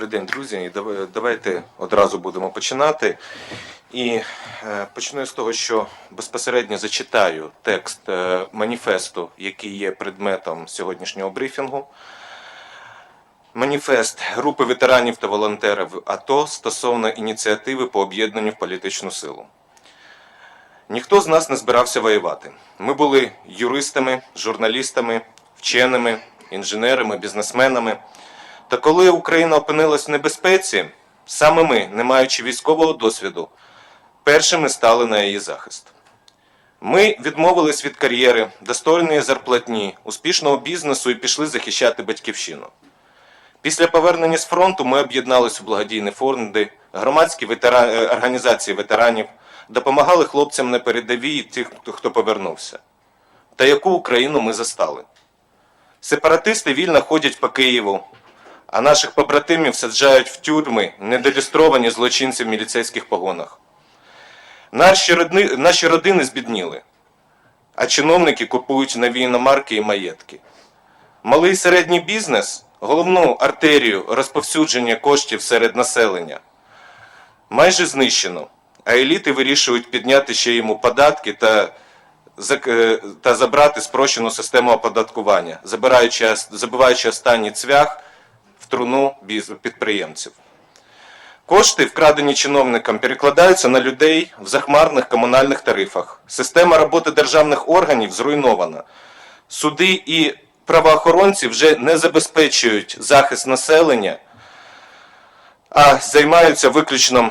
Добрий день, друзі. Давайте одразу будемо починати. І е, почну з того, що безпосередньо зачитаю текст е, маніфесту, який є предметом сьогоднішнього брифінгу. Маніфест групи ветеранів та волонтерів АТО стосовно ініціативи по об'єднанню в політичну силу. Ніхто з нас не збирався воювати. Ми були юристами, журналістами, вченими, інженерами, бізнесменами. Та коли Україна опинилась в небезпеці, саме ми, не маючи військового досвіду, першими стали на її захист. Ми відмовились від кар'єри, достойної зарплатні, успішного бізнесу і пішли захищати батьківщину. Після повернення з фронту ми об'єднались у благодійні фонди, громадські ветера... е, організації ветеранів, допомагали хлопцям на передовій і тих, хто повернувся. Та яку Україну ми застали? Сепаратисти вільно ходять по Києву, а наших побратимів саджають в тюрми недолюстровані злочинці в міліцейських погонах. Наші, родни, наші родини збідніли, а чиновники купують нові іномарки і маєтки. Малий і середній бізнес головну артерію розповсюдження коштів серед населення майже знищено, а еліти вирішують підняти ще йому податки та, е, та забрати спрощену систему оподаткування, забираючи, забиваючи останній цвях в труну підприємців. Кошти, вкрадені чиновникам, перекладаються на людей в захмарних комунальних тарифах. Система роботи державних органів зруйнована. Суди і правоохоронці вже не забезпечують захист населення, а займаються виключно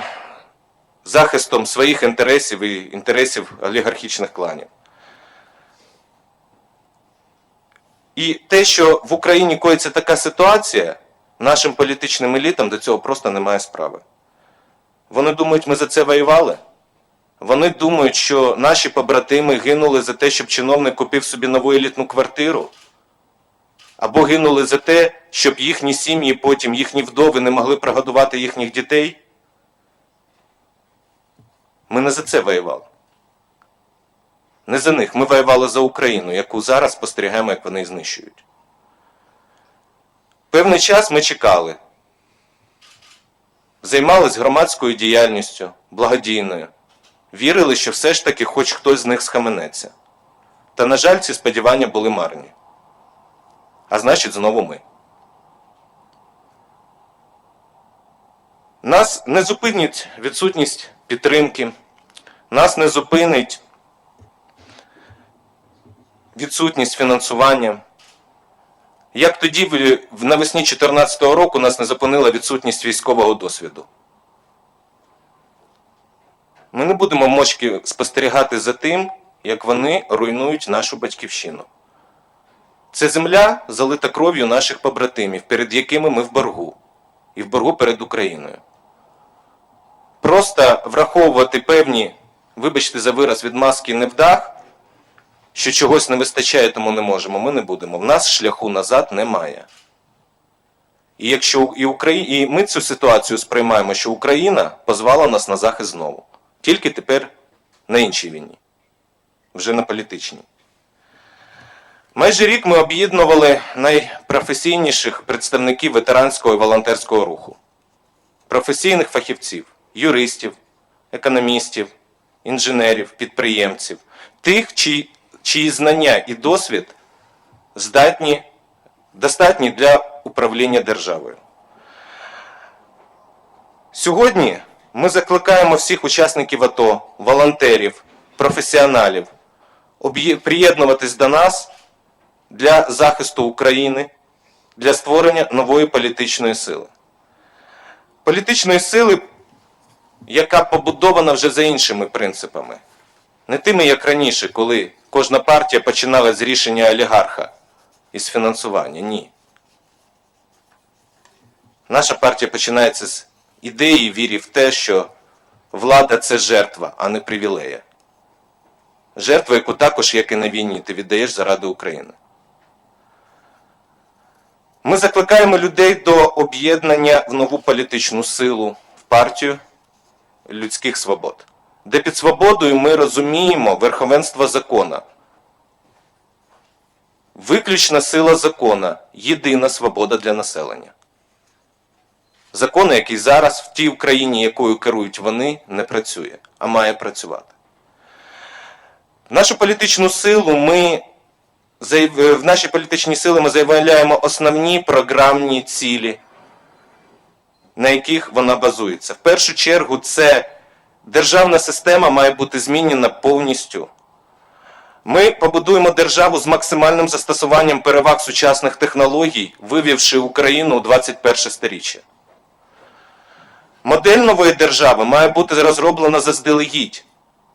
захистом своїх інтересів і інтересів олігархічних кланів. І те, що в Україні коїться така ситуація, нашим політичним елітам до цього просто немає справи. Вони думають, ми за це воювали. Вони думають, що наші побратими гинули за те, щоб чиновник купив собі нову елітну квартиру. Або гинули за те, щоб їхні сім'ї, потім їхні вдови не могли прогодувати їхніх дітей. Ми не за це воювали. Не за них. Ми воювали за Україну, яку зараз спостерігаємо, як вони знищують. Певний час ми чекали. Займались громадською діяльністю, благодійною. Вірили, що все ж таки хоч хтось з них схаменеться. Та, на жаль, ці сподівання були марні. А значить, знову ми. Нас не зупинить відсутність підтримки, нас не зупинить відсутність фінансування. Як тоді в- навесні 2014 року нас не зупинила відсутність військового досвіду. Ми не будемо мочки спостерігати за тим, як вони руйнують нашу батьківщину. Це земля залита кров'ю наших побратимів, перед якими ми в боргу, і в боргу перед Україною. Просто враховувати певні, вибачте за вираз, відмазки невдах, що чогось не вистачає, тому не можемо, ми не будемо. В нас шляху назад немає. І якщо і, Украї... і ми цю ситуацію сприймаємо, що Україна позвала нас на захист знову. Тільки тепер на іншій війні, вже на політичній. Майже рік ми об'єднували найпрофесійніших представників ветеранського і волонтерського руху, професійних фахівців, юристів, економістів, інженерів, підприємців, тих, чиї, чиї знання і досвід здатні, достатні для управління державою. Сьогодні ми закликаємо всіх учасників АТО, волонтерів, професіоналів приєднуватись до нас для захисту України, для створення нової політичної сили. Політичної сили, яка побудована вже за іншими принципами. Не тими, як раніше, коли кожна партія починала з рішення олігарха із фінансування. Ні. Наша партія починається з ідеї вірі в те, що влада це жертва, а не привілея. Жертва, яку також, як і на війні, ти віддаєш заради України. Ми закликаємо людей до об'єднання в нову політичну силу, в партію людських свобод, де під свободою ми розуміємо верховенство закона. Виключна сила закона єдина свобода для населення. Закон, який зараз в тій Україні, якою керують вони, не працює, а має працювати. Нашу політичну силу ми в нашій політичній сили ми заявляємо основні програмні цілі, на яких вона базується. В першу чергу, це державна система має бути змінена повністю. Ми побудуємо державу з максимальним застосуванням переваг сучасних технологій, вивівши Україну у 21 сторіччя. Модель нової держави має бути розроблена заздалегідь,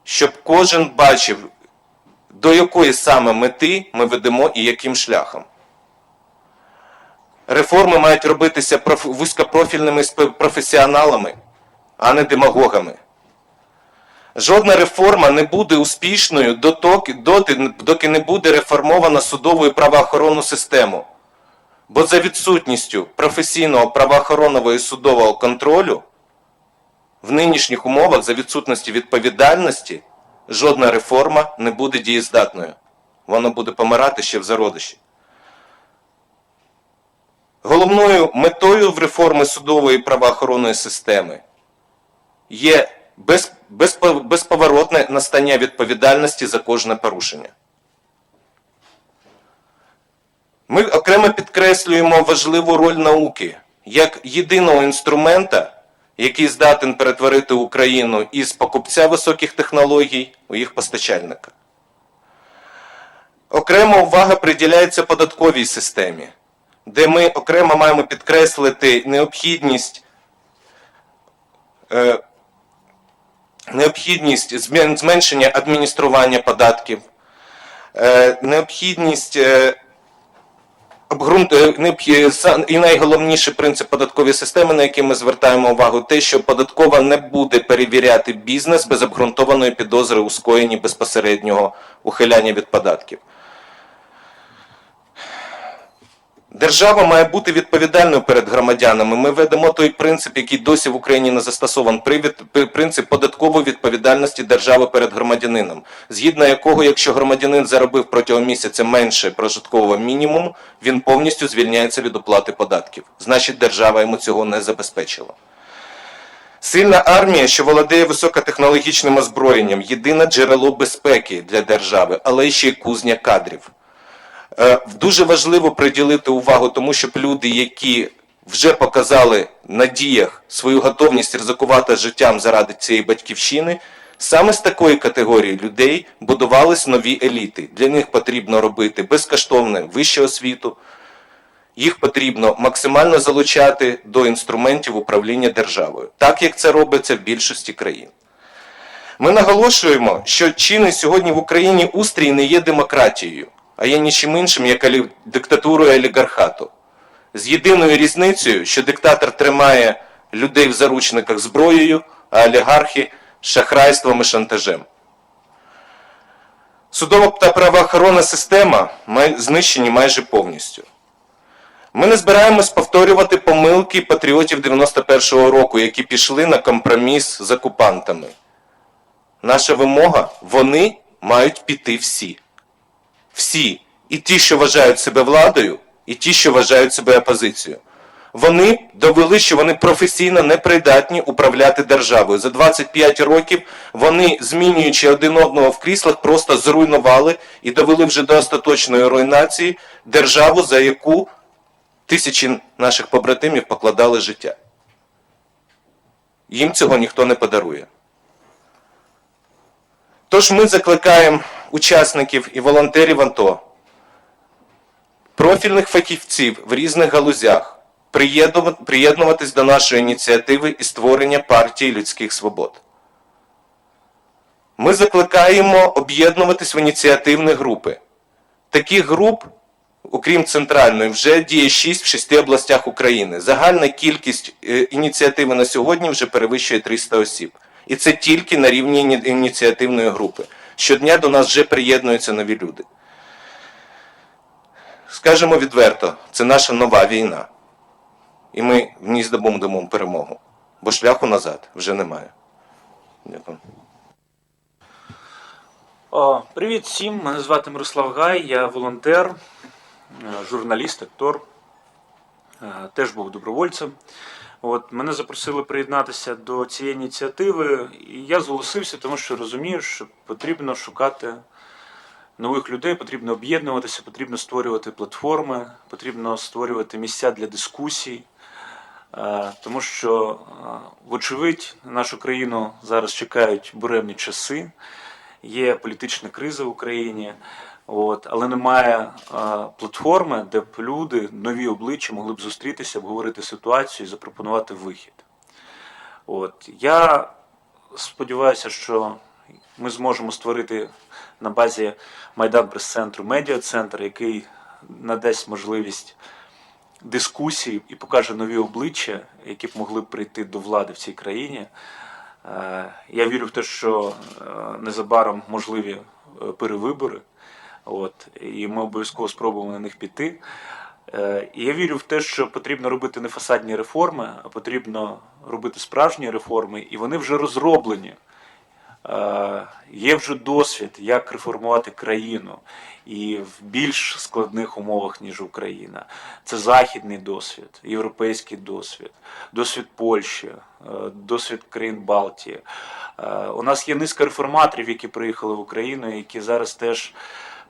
щоб кожен бачив, до якої саме мети ми ведемо і яким шляхом. Реформи мають робитися проф- вузькопрофільними професіоналами, а не демагогами. Жодна реформа не буде успішною доти, доки не буде реформована судову і правоохоронну систему. Бо за відсутністю професійного правоохоронного і судового контролю в нинішніх умовах за відсутності відповідальності жодна реформа не буде дієздатною. Вона буде помирати ще в зародиші. Головною метою в реформи судової і правоохоронної системи є без, безповоротне настання відповідальності за кожне порушення. Ми окремо підкреслюємо важливу роль науки як єдиного інструмента, який здатен перетворити Україну із покупця високих технологій у їх постачальника. Окрема увага приділяється податковій системі, де ми окремо маємо підкреслити необхідність, е, необхідність зменшення адміністрування податків, е, необхідність е, е, і найголовніший принцип податкової системи, на який ми звертаємо увагу, те, що податкова не буде перевіряти бізнес без обґрунтованої підозри у скоєнні безпосереднього ухиляння від податків. Держава має бути відповідальною перед громадянами. Ми ведемо той принцип, який досі в Україні не застосований, принцип податкової відповідальності держави перед громадянином, згідно якого, якщо громадянин заробив протягом місяця менше прожиткового мінімуму, він повністю звільняється від оплати податків. Значить, держава йому цього не забезпечила. Сильна армія, що володіє високотехнологічним озброєнням, єдине джерело безпеки для держави, але ще й кузня кадрів. Е, Дуже важливо приділити увагу тому, щоб люди, які вже показали на діях свою готовність ризикувати життям заради цієї батьківщини, саме з такої категорії людей будувались нові еліти. Для них потрібно робити безкоштовне вищу освіту, їх потрібно максимально залучати до інструментів управління державою, так як це робиться в більшості країн. Ми наголошуємо, що чинний сьогодні в Україні устрій не є демократією, а є нічим іншим, як диктатурою олігархату. З єдиною різницею, що диктатор тримає людей в заручниках зброєю, а олігархи шахрайством і шантажем. Судова та правоохоронна система знищені майже повністю. Ми не збираємось повторювати помилки патріотів 91-го року, які пішли на компроміс з окупантами. Наша вимога вони мають піти всі. Всі. І ті, що вважають себе владою, і ті, що вважають себе опозицією. Вони довели, що вони професійно непридатні управляти державою. За 25 років вони, змінюючи один одного в кріслах, просто зруйнували і довели вже до остаточної руйнації державу, за яку тисячі наших побратимів покладали життя. Їм цього ніхто не подарує. Тож ми закликаємо учасників і волонтерів АТО, профільних фахівців в різних галузях приєднуватись до нашої ініціативи і створення партії людських свобод. Ми закликаємо об'єднуватись в ініціативні групи. Таких груп, окрім центральної, вже діє 6 в 6 областях України. Загальна кількість е, ініціативи на сьогодні вже перевищує 300 осіб. І це тільки на рівні ініціативної групи. Щодня до нас вже приєднуються нові люди. Скажемо відверто, це наша нова війна. І ми в ній здобудемо перемогу. Бо шляху назад вже немає. Дякую. О, Привіт всім, мене звати Мирослав Гай, я волонтер, е, журналіст, актор, е, теж був добровольцем. От мене запросили приєднатися до цієї ініціативи, і я зголосився, тому що розумію, що потрібно шукати нових людей, потрібно об'єднуватися, потрібно створювати платформи, потрібно створювати місця для дискусій. Е, Тому що, е, вочевидь, нашу країну зараз чекають буремні часи, є політична криза в Україні, от, але немає е, платформи, де б люди, нові обличчя могли б зустрітися, обговорити ситуацію і запропонувати вихід. От, я сподіваюся, що ми зможемо створити на базі Майдан прес-центру медіа-центр, який надасть можливість дискусії і покаже нові обличчя, які б могли б прийти до влади в цій країні. Е, Я вірю в те, що е, незабаром можливі е, перевибори, от, і ми обов'язково спробуємо на них піти. Е, я вірю в те, що потрібно робити не фасадні реформи, а потрібно робити справжні реформи, і вони вже розроблені. Е, Є вже досвід, як реформувати країну і в більш складних умовах, ніж Україна. Це західний досвід, європейський досвід, досвід Польщі, е, досвід країн Балтії. У нас є низка реформаторів, які приїхали в Україну, які зараз теж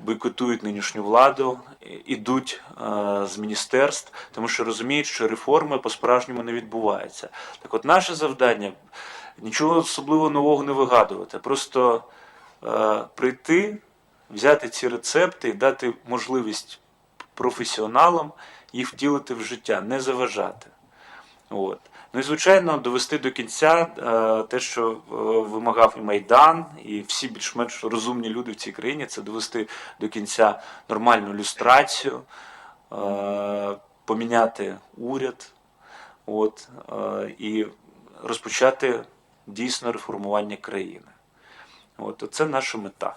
бойкотують нинішню владу, ідуть е, з міністерств, тому що розуміють, що реформи по-справжньому не відбуваються. Так от наше завдання нічого особливо нового не вигадувати, просто е, прийти, взяти ці рецепти і дати можливість професіоналам їх втілити в життя, не заважати. От. Ну і звичайно, довести до кінця е, те, що е, вимагав і Майдан, і всі більш-менш розумні люди в цій країні, це довести до кінця нормальну люстрацію, е, поміняти уряд, от, і розпочати дійсно реформування країни. От, це наша мета.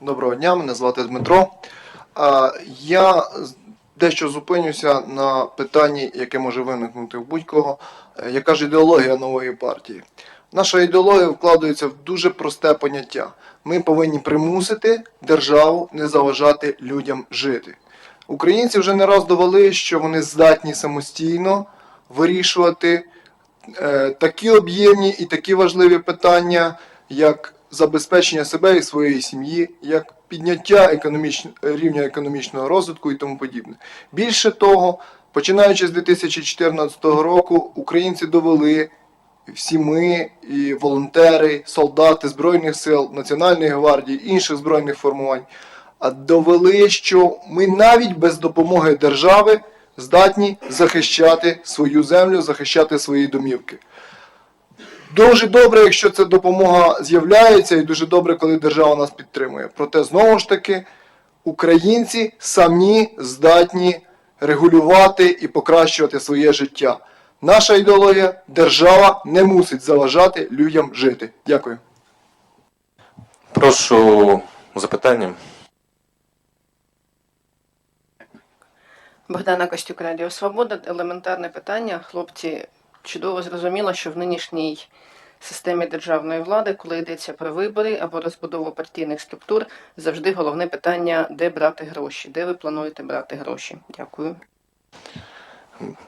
Доброго дня, мене звати Дмитро. Я дещо зупинюся на питанні, яке може виникнути в будь-кого. Е, Яка ж ідеологія нової партії? Наша ідеологія вкладається в дуже просте поняття. Ми повинні примусити державу не заважати людям жити. Українці вже не раз довели, що вони здатні самостійно вирішувати е, такі об'ємні і такі важливі питання, як забезпечення себе і своєї сім'ї, як підняття економіч... рівня економічного розвитку і тому подібне. Більше того, починаючи з 2014 року, українці довели всі ми, і волонтери, солдати Збройних сил, Національної гвардії, інших збройних формувань, довели, що ми навіть без допомоги держави здатні захищати свою землю, захищати свої домівки. Дуже добре, якщо ця допомога з'являється, і дуже добре, коли держава нас підтримує. Проте, знову ж таки, українці самі здатні регулювати і покращувати своє життя. Наша ідеологія держава не мусить заважати людям жити. Дякую. Прошу запитання. Богдана Костюк, Радіо Свобода. Елементарне питання. Хлопці чудово зрозуміло, що в нинішній системі державної влади, коли йдеться про вибори або розбудову партійних структур, завжди головне питання, де брати гроші, де ви плануєте брати гроші. Дякую.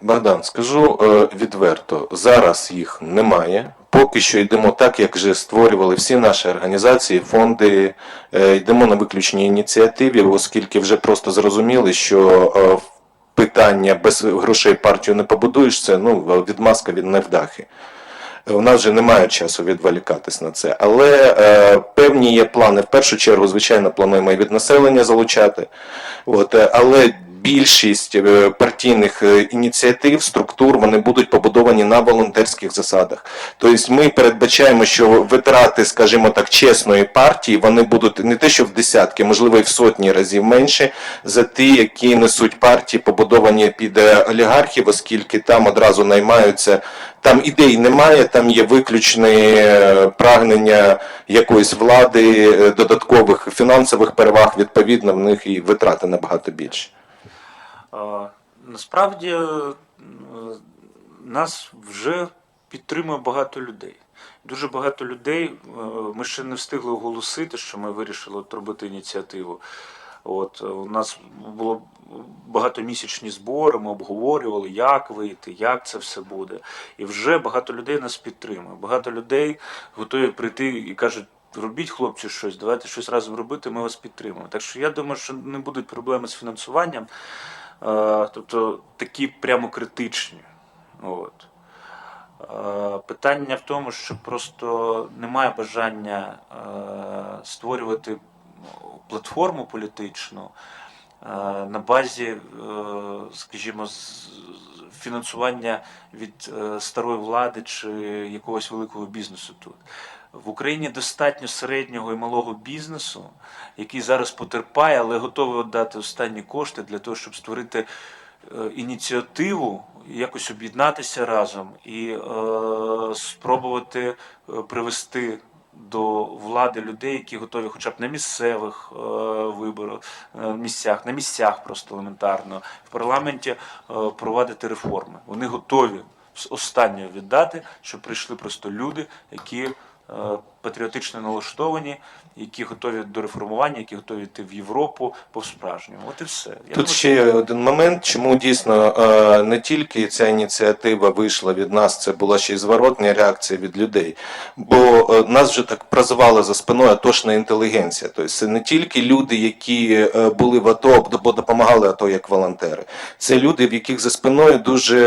Богдан, скажу е, відверто, зараз їх немає. Поки що йдемо так, як вже створювали всі наші організації, фонди. Е, йдемо на виключні ініціативі, оскільки вже просто зрозуміли, що е, питання без грошей партію не побудуєш, це ну, відмазка від невдахи. У нас вже немає часу відволікатись на це. Але е, певні є плани. В першу чергу, звичайно, плануємо і від населення залучати. От, е, але більшість е, партійних е, ініціатив, структур, вони будуть побудовані на волонтерських засадах. Тобто ми передбачаємо, що витрати, скажімо так, чесної партії, вони будуть не те, що в десятки, можливо, і в сотні разів менше за ті, які несуть партії, побудовані під е, олігархів, оскільки там одразу наймаються. Там ідей немає, там є виключне прагнення якоїсь влади, додаткових фінансових переваг, відповідно, в них і витрати набагато більше. Насправді е, нас вже підтримує багато людей. Дуже багато людей. е, Ми ще не встигли оголосити, що ми вирішили робити ініціативу. От, е, у нас було багатомісячні збори, ми обговорювали, як вийти, як це все буде. І вже багато людей нас підтримує. Багато людей готові прийти і кажуть. Робіть, хлопці, щось, давайте щось разом робити, ми вас підтримуємо. Так що я думаю, що не будуть проблеми з фінансуванням, тобто такі прямо критичні. От. Е, Питання в тому, що просто немає бажання е, створювати платформу політичну е, на базі, е, скажімо, фінансування від е, старої влади чи якогось великого бізнесу тут. В Україні достатньо середнього і малого бізнесу, який зараз потерпає, але готовий віддати останні кошти для того, щоб створити е, ініціативу, якось об'єднатися разом і е, спробувати е, привести до влади людей, які готові хоча б на місцевих е, виборах, е, місцях, на місцях просто елементарно в парламенті е, провадити реформи. Вони готові з останнього віддати, щоб прийшли просто люди, які е, патріотично налаштовані, які готові до реформування, які готові йти в Європу по-справжньому. От і все. Я Тут думаю, ще є один момент, чому дійсно е, не тільки ця ініціатива вийшла від нас, це була ще й зворотня реакція від людей. Бо е, нас вже так прозивали за спиною атошна інтелігенція. Тобто це не тільки люди, які е, були в АТО або допомагали АТО як волонтери. Це люди, в яких за спиною дуже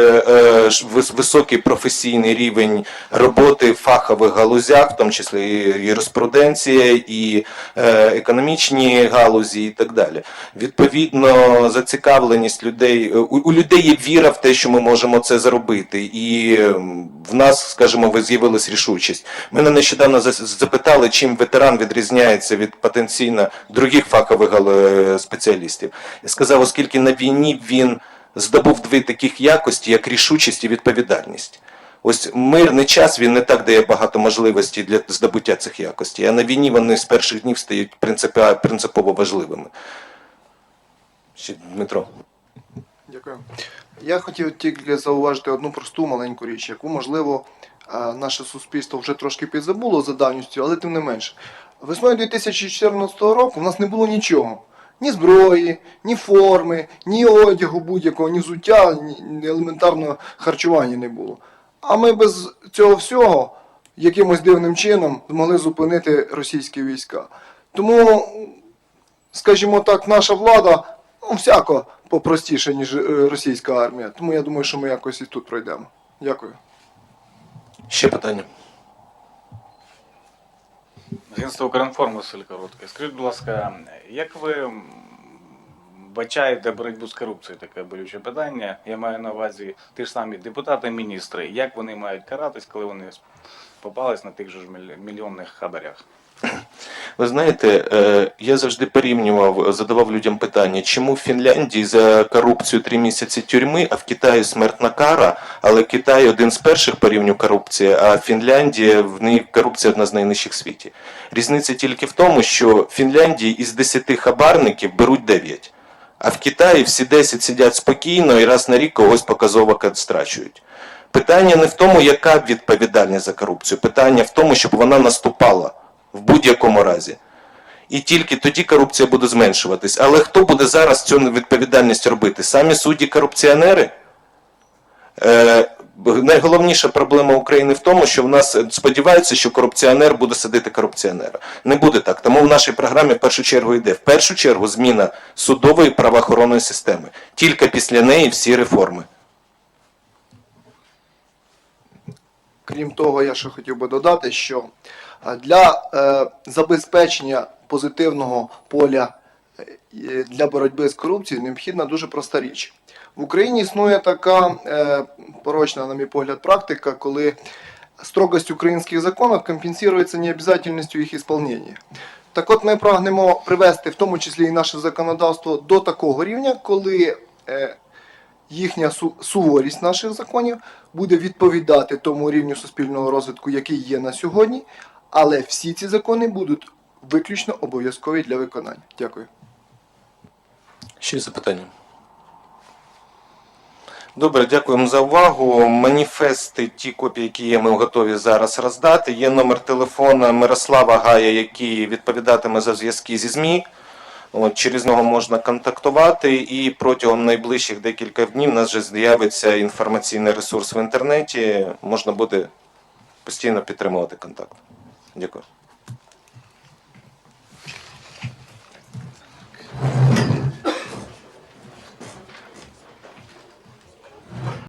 високий професійний рівень роботи в фахових галузях, в тому числі юриспруденція, і е, економічні галузі, і так далі. Відповідно, зацікавленість людей у, у людей є віра в те, що ми можемо це зробити, і в нас, скажімо, ви з'явилась рішучість. Мене нещодавно запитали, чим ветеран відрізняється від потенційно других фахових спеціалістів. Я сказав, оскільки на війні він здобув дві таких якості, як рішучість і відповідальність. Ось мирний час він не так дає багато можливостей для здобуття цих якостей, а на війні вони з перших днів стають принципово важливими. Ще Дмитро. Дякую. Я хотів тільки зауважити одну просту маленьку річ, яку, можливо, наше суспільство вже трошки підзабуло за давністю, але тим не менше. Весною 2014 року в нас не було нічого. Ні зброї, ні форми, ні одягу будь-якого, ні взуття, ні елементарного харчування не було. А ми без цього всього якимось дивним чином змогли зупинити російські війська. Тому скажімо так, наша влада ну, всяко попростіше, ніж е, російська армія. Тому я думаю, що ми якось і тут пройдемо. Дякую. Ще питання. Агентство Укрінформ Василь Короткий. Скажіть, будь ласка, як ви м, бачаєте боротьбу з корупцією? Таке болюче питання. Я маю на увазі ті ж самі депутати, міністри. Як вони мають каратись, коли вони попались на тих же ж мільйонних хабарях? Ви знаєте, е, я завжди порівнював, задавав людям питання, чому в Фінляндії за корупцію три місяці тюрми, а в Китаї смертна кара, але Китай один з перших по рівню корупції, а Фінляндія в ній корупція одна з найнижчих в світі. Різниця тільки в тому, що в Фінляндії із 10 хабарників беруть 9. А в Китаї всі 10 сидять спокійно і раз на рік когось показово страчують. Питання не в тому, яка відповідальність за корупцію. Питання в тому, щоб вона наступала в будь-якому разі. І тільки тоді корупція буде зменшуватись. Але хто буде зараз цю відповідальність робити? Самі судді корупціонери? Е, найголовніша проблема України в тому, що в нас е, сподіваються, що корупціонер буде сидити корупціонера. Не буде так. Тому в нашій програмі в першу чергу йде в першу чергу зміна судової правоохоронної системи. Тільки після неї всі реформи. Крім того, я ще хотів би додати, що е, для е, забезпечення позитивного поля е, для боротьби з корупцією необхідна дуже проста річ. В Україні існує така е, порочна, на мій погляд, практика, коли строгость українських законів компенсується необов'язательністю їх ісполнення. Так от ми прагнемо привести в тому числі і наше законодавство до такого рівня, коли е, їхня су- суворість наших законів буде відповідати тому рівню суспільного розвитку, який є на сьогодні, але всі ці закони будуть виключно обов'язкові для виконання. Дякую. Ще запитання. Добре, дякуємо за увагу. Маніфести, ті копії, які є, ми готові зараз роздати. Є номер телефона Мирослава Гая, який відповідатиме за зв'язки зі ЗМІ. От, через нього можна контактувати, і протягом найближчих декілька днів у нас вже з'явиться інформаційний ресурс в інтернеті. Можна буде постійно підтримувати контакт. Дякую.